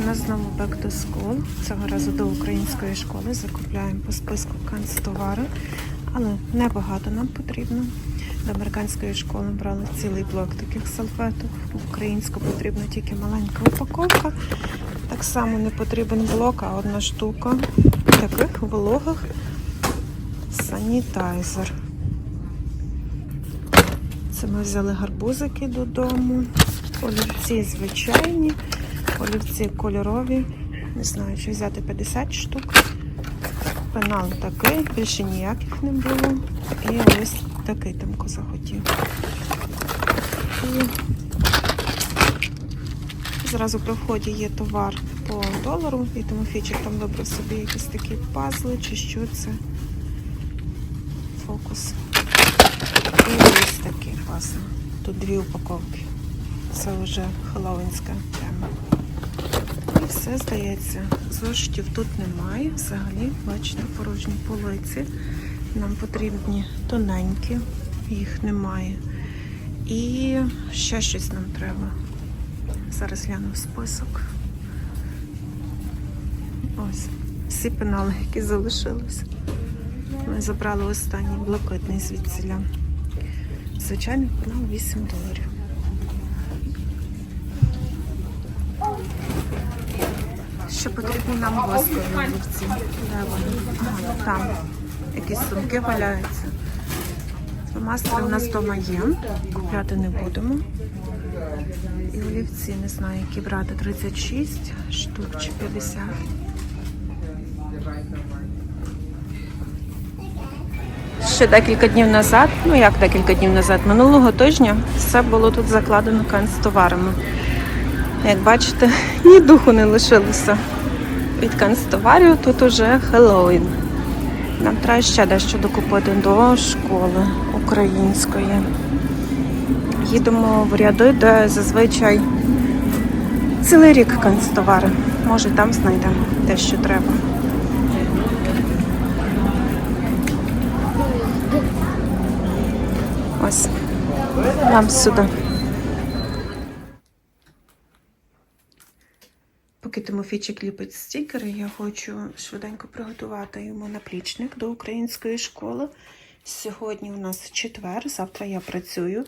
у нас знову back to school. Цього разу до української школи. Закупляємо по списку канцтовари, але небагато нам потрібно. До американської школи брали цілий блок таких салфеток. В українську потрібна тільки маленька упаковка. Так само не потрібен блок, а одна штука таких вологих санітайзер. Це ми взяли гарбузики додому. Олівці звичайні, олівці кольорові. Не знаю, чи взяти 50 штук. Пенал такий, більше ніяких не було. І ось такий Тимко захотів. І зразу при вході є товар по долару, і Тимофійчик там вибрав собі якісь такі пазли, чи що це. Фокус. І ось такі пазли. Тут дві упаковки. Це вже хеллоуінська тема. Все здається. Зошитів тут немає. Взагалі, бачите, порожні полиці. Нам потрібні тоненькі, їх немає. І ще щось нам треба. Зараз гляну список. Ось. Всі пенали, які залишились. Ми забрали останній блакитний звідсіля. Звичайний пенал 8 доларів. Ще потрібні нам воскові олівці. Де вони? Ага, там. Якісь сумки валяються. Фломастери у нас вдома є. Купляти не будемо. І олівці, не знаю, які брати. 36 штук чи 50. Ще декілька днів назад, ну як декілька днів назад, минулого тижня все було тут закладено канцтоварами. Як бачите, ні духу не лишилося від канцтоварів, тут уже Хеллоуін. Нам треба ще дещо докупити до школи української. Їдемо в ряди, де зазвичай цілий рік канцтовари. Може там знайдемо те, що треба. Ось. Нам сюди. Поки Тимофійчик ліпить стікери, я хочу швиденько приготувати йому наплічник до української школи. Сьогодні у нас четвер, завтра я працюю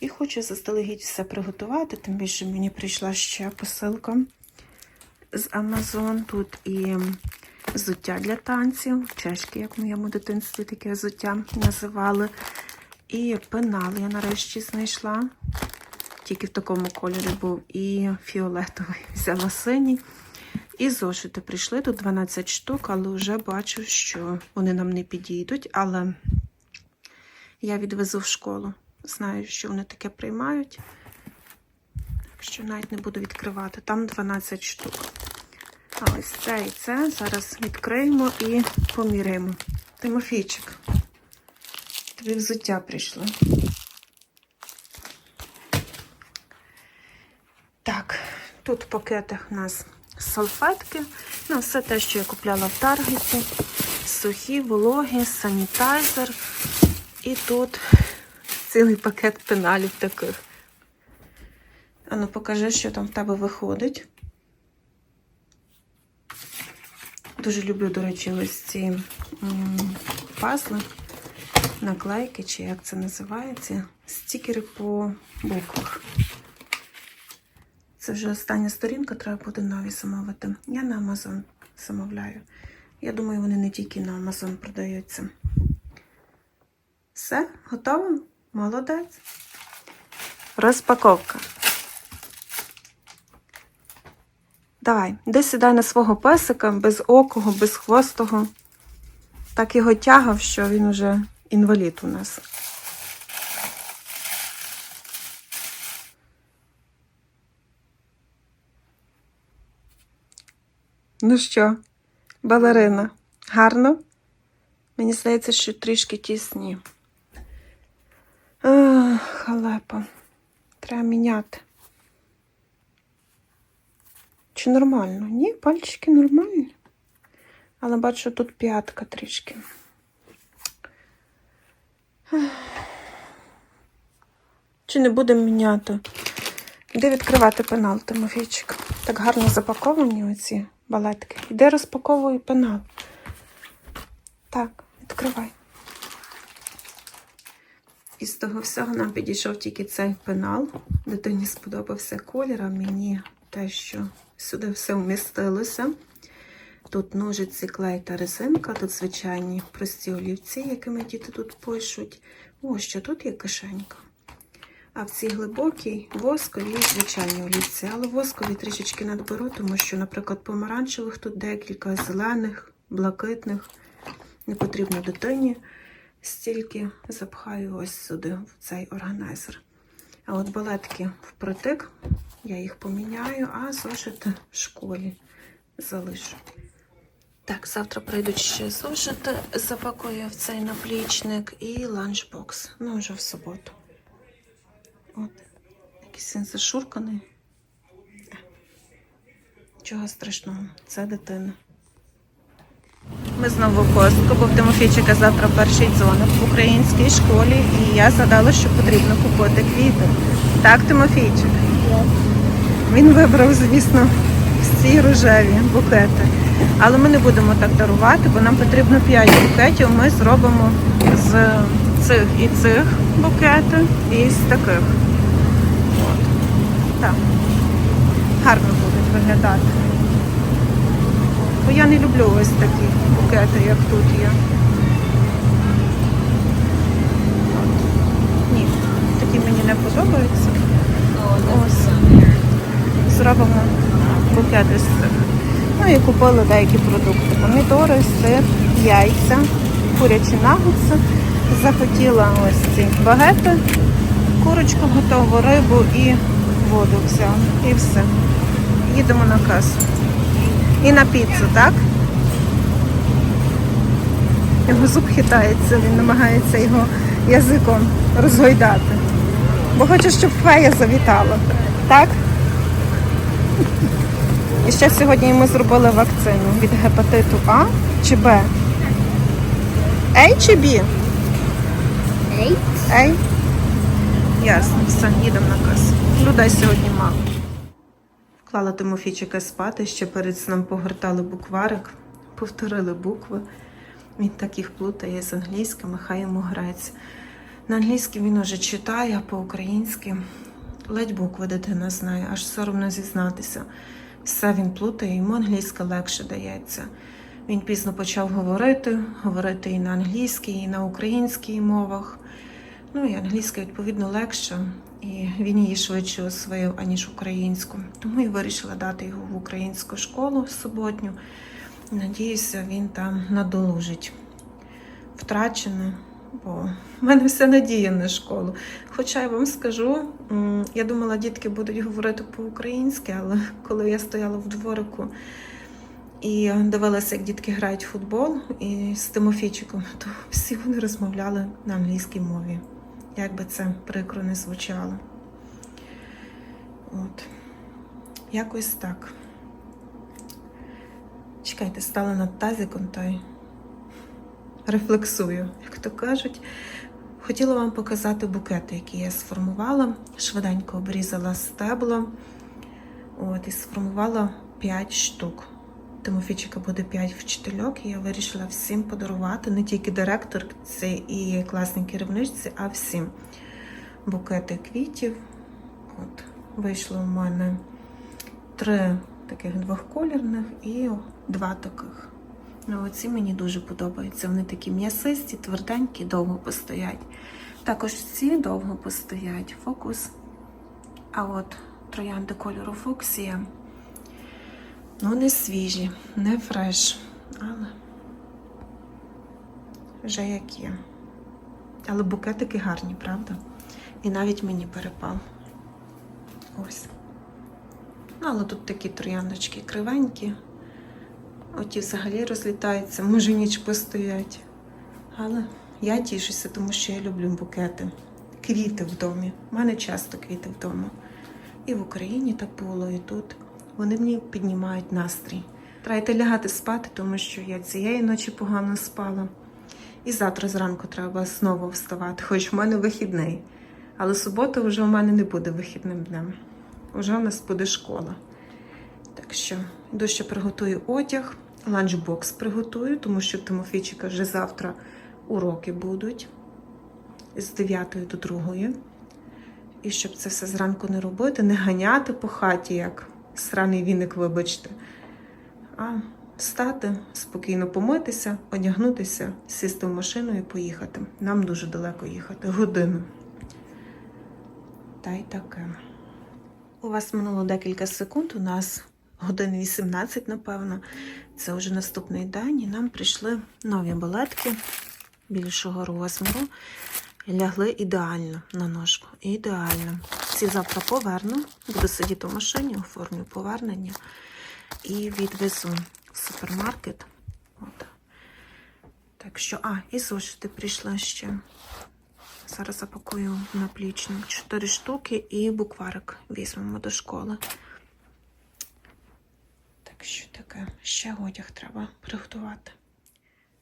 і хочу заздалегідь все приготувати, тим більше мені прийшла ще посилка з Amazon. Тут і взуття для танців, чешки, як в моєму дитинстві таке взуття називали. І пенал я нарешті знайшла. Тільки в такому кольорі був і фіолетовий взяла синій. І зошити прийшли тут 12 штук, але вже бачу, що вони нам не підійдуть. Але я відвезу в школу. Знаю, що вони таке приймають. Так що навіть не буду відкривати. Там 12 штук. А ось це і це. Зараз відкриємо і поміряємо. Тимофійчик. Тобі взуття прийшло. Так, тут в пакетах у нас салфетки. Ну, все те, що я купляла в Таргеті. Сухі, вологі, санітайзер. І тут цілий пакет пеналів таких. Ану, покажи, що там в тебе виходить. Дуже люблю, до речі, ось ці пазли, наклейки, чи як це називається, стікери по буквах. Це вже остання сторінка, треба буде нові замовити. Я на Amazon замовляю. Я думаю, вони не тільки на Amazon продаються. Все, готово? Молодець. Розпаковка. Давай, де сідай на свого песика, без окого, без хвостого. Так його тягав, що він уже інвалід у нас. Ну що, балерина, гарно? Мені здається, що трішки тісні. Ах, халепа. Треба міняти. Чи нормально? Ні, пальчики нормальні. Але бачу, тут п'ятка трішки. Чи не будемо міняти? Де відкривати пенал, Тимофійчик? Так гарно запаковані оці балетки. Іде розпаковую пенал. Так, відкривай. Із того всього нам підійшов тільки цей пенал. Дитині сподобався колір, а мені те, що сюди все вмістилося. Тут ножиці, клей та резинка, тут звичайні прості олівці, якими діти тут пишуть. Ось що тут є кишенька. А в цій глибокій воскові звичайні олівці, але воскові трішечки надберу, тому що, наприклад, помаранчевих тут декілька, зелених, блакитних. Не потрібно дитині стільки запхаю ось сюди, в цей органайзер. А от балетки впритик, я їх поміняю, а зошити в школі залишу. Так, завтра прийдуть ще зошити, запакую в цей наплічник і ланчбокс. Ну, вже в суботу. От, якийсь він зашурканий. Чого страшного, це дитина. Ми знову в костку, бо в Тимофійчика завтра перший дзвоник в українській школі, і я згадала, що потрібно купити квіти. Так, Тимофійчик? Він вибрав, звісно, всі рожеві букети. Але ми не будемо так дарувати, бо нам потрібно 5 букетів. Ми зробимо з цих і цих букети, і з таких. От. Так. Гарно будуть виглядати. Бо я не люблю ось такі букети, як тут є. Ні, такі мені не подобаються. Ось. Зробимо букети з цих. Ну і купили деякі продукти. Помідори, сир, яйця, курячі нагетси. Захотіла ось ці багети, курочку готову, рибу і воду взяла. І все. Їдемо на касу. І на піцу, так? Його зуб хитається, він намагається його язиком розгойдати. Бо хоче, щоб фея завітала. Так? І ще сьогодні йому зробили вакцину від гепатиту А чи Б? А чи Б? А. Ясно, все, їдемо на касу. Людей сьогодні мало. Вклала Тимофійчика спати, ще перед сном погортали букварик, повторили букви. Він так їх плутає з англійськими, хай йому грається. На англійській він уже читає, а по-українськи ледь букви дитина знає, аж соромно зізнатися. Все він плутає, йому англійська легше дається. Він пізно почав говорити, говорити і на англійській, і на українській мовах. Ну і англійська, відповідно, легша, і він її швидше освоїв, аніж українську. Тому і вирішила дати його в українську школу в суботню. Надіюся, він там надолужить втрачене, бо в мене вся надія на школу. Хоча я вам скажу, я думала, дітки будуть говорити по-українськи, але коли я стояла в дворику і дивилася, як дітки грають в футбол і з Тимофійчиком, то всі вони розмовляли на англійській мові. Як би це прикро не звучало. От. Якось так. Чекайте, стала над тазиком та й рефлексую, як то кажуть. Хотіла вам показати букети, які я сформувала. Швиденько обрізала стебло. От, і сформувала 5 штук. Тимофійчика буде 5 вчительок, і я вирішила всім подарувати, не тільки директорці і класній керівничці, а всім букети квітів. От, вийшло в мене три таких двохколірних і два таких. Ну, оці мені дуже подобаються. Вони такі м'ясисті, тверденькі, довго постоять. Також ці довго постоять. Фокус. А от троянди кольору фуксія. Ну, не свіжі, не фреш, але вже як є. Але букетики гарні, правда? І навіть мені перепав. Ось. Ну, але тут такі трояндочки кривенькі. Оті взагалі розлітаються, може ніч постоять. Але я тішуся, тому що я люблю букети. Квіти в домі. У мене часто квіти вдома. І в Україні так було, і тут. Вони мені піднімають настрій. Треба лягати спати, тому що я цієї ночі погано спала. І завтра зранку треба знову вставати, хоч в мене вихідний. Але субота вже у мене не буде вихідним днем. Уже у нас буде школа. Так що йду приготую одяг, ланчбокс приготую, тому що в Тимофійчика вже завтра уроки будуть з 9 до 2. І щоб це все зранку не робити, не ганяти по хаті, як сраний віник, вибачте, а встати, спокійно помитися, одягнутися, сісти в машину і поїхати. Нам дуже далеко їхати, годину. Та й таке. У вас минуло декілька секунд, у нас годин 18, напевно. Це вже наступний день, і нам прийшли нові балетки більшого розміру. Лягли ідеально на ножку. Ідеально. Ці завтра поверну. Буду сидіти в машині, оформлю повернення і відвезу в супермаркет. От. Так що, а, і зошити прийшла ще. Зараз запакую наплічник 4 штуки і букварик візьмемо до школи. Так що таке, ще одяг треба приготувати.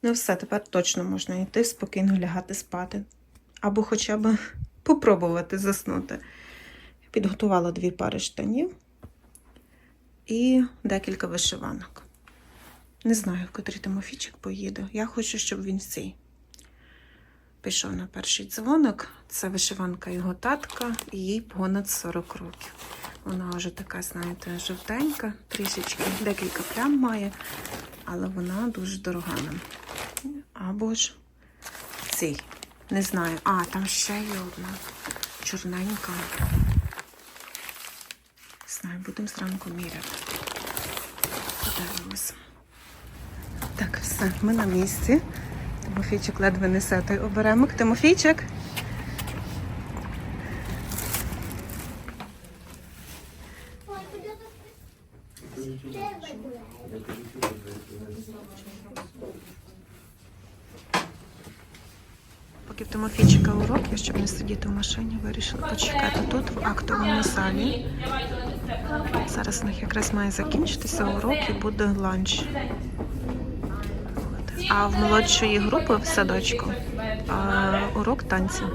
Ну все, тепер точно можна йти спокійно лягати спати. Або хоча б попробувати заснути. Підготувала дві пари штанів і декілька вишиванок. Не знаю, в котрий Тимофійчик поїде. Я хочу, щоб він в цій пішов на перший дзвоник. Це вишиванка його татка, і їй понад 40 років. Вона вже така, знаєте, жовтенька, трішечки, декілька плям має, але вона дуже дорога нам. Або ж цей. Не знаю. А, там ще є одна чорненька. Не знаю, будемо зранку міряти. Подивимося. Так, все, ми на місці. Тимофійчик ледве несе той оберемок. Тимофійчик. В урок, я щоб не сидіти в машині, вирішила почекати тут, в актовому залі. Зараз у них якраз має закінчитися урок і буде ланч. А в молодшої групи в садочку урок танців.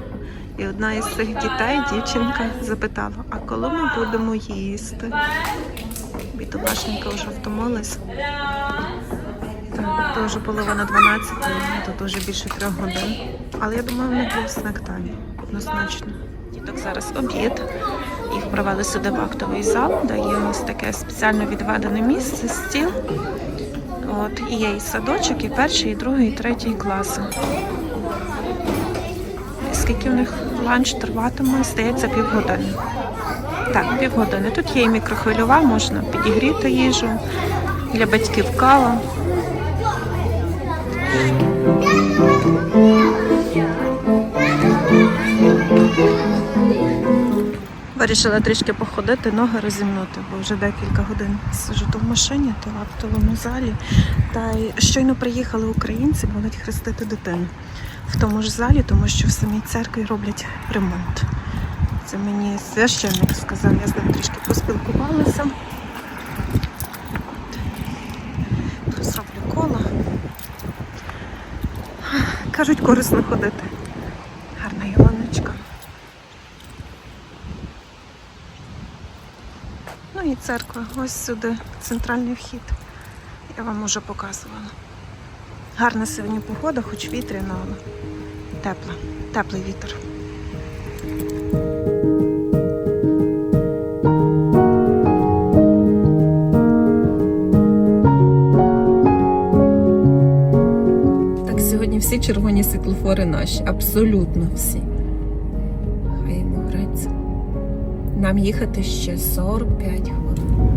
І одна із цих дітей, дівчинка, запитала, а коли ми будемо їсти? Бідолашенька вже втомилась. То вже половина 12, тут вже більше трьох годин. Але я думаю, в них був снек тайм, однозначно. Діток зараз обід. Їх провели сюди в актовий зал, де є у нас таке спеціально відведене місце, стіл. От, і є і садочок, і перший, і другий, і третій класи. Скільки в них ланч триватиме, здається, півгодини. Так, півгодини. Тут є і мікрохвильова, можна підігріти їжу. Для батьків кава. Вирішила трішки походити, ноги розімнути, бо вже декілька годин сиджу то в машині, то в актовому залі. Та й щойно приїхали українці, будуть хрестити дитину в тому ж залі, тому що в самій церкві роблять ремонт. Це мені священник сказав, я з ним трішки поспілкувалася. Кажуть, корисно ходити. Гарна ялиночка. Ну і церква. Ось сюди центральний вхід. Я вам уже показувала. Гарна сьогодні погода, хоч вітряна, але тепла. Теплий вітер. Червоні світлофори наші, абсолютно всі. Хай йому греться. Нам їхати ще 45 хвилин.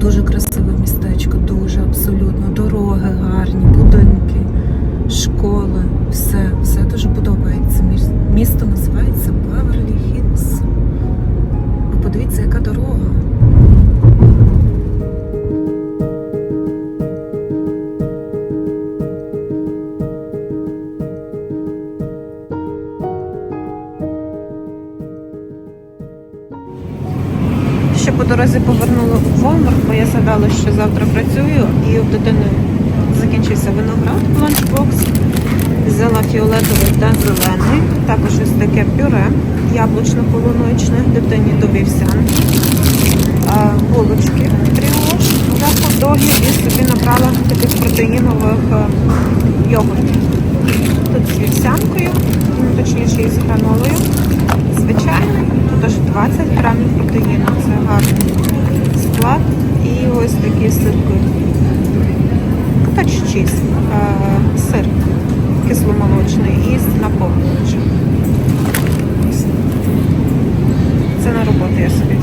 Дуже красиве містечко, дуже абсолютно. Дороги гарні, будинки, школи, все, все дуже подобається. Місто називається Беверлі. Ви подивіться, яка дорога. Згадала, що завтра працюю і в дитини закінчився виноград в ланчбокс. Взяла фіолетовий та зелений. Також ось таке пюре яблучно-полуничне, дитині до вівсянки. Булочки тріо брала таких протеїнових е, йогуртів. Тут з вівсянкою, ну, точніше із гранолою. Звичайний, тут аж 20 грамів протеїну, це гарний склад. І ось такі сирки. Cheese, е, сир кисломолочний і. Ось. Це на роботу я собі.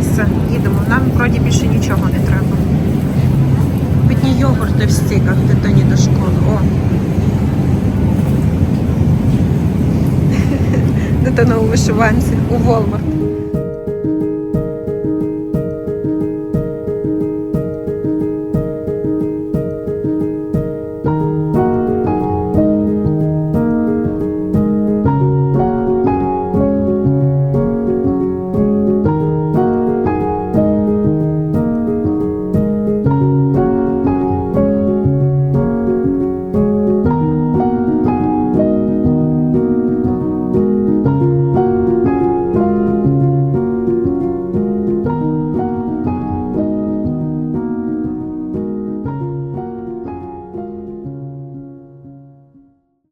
Все, їдемо. Нам вроді більше нічого не треба. Питні йогурти в стіках дитині до школи. О. Дитина у вишиванці у Walmart.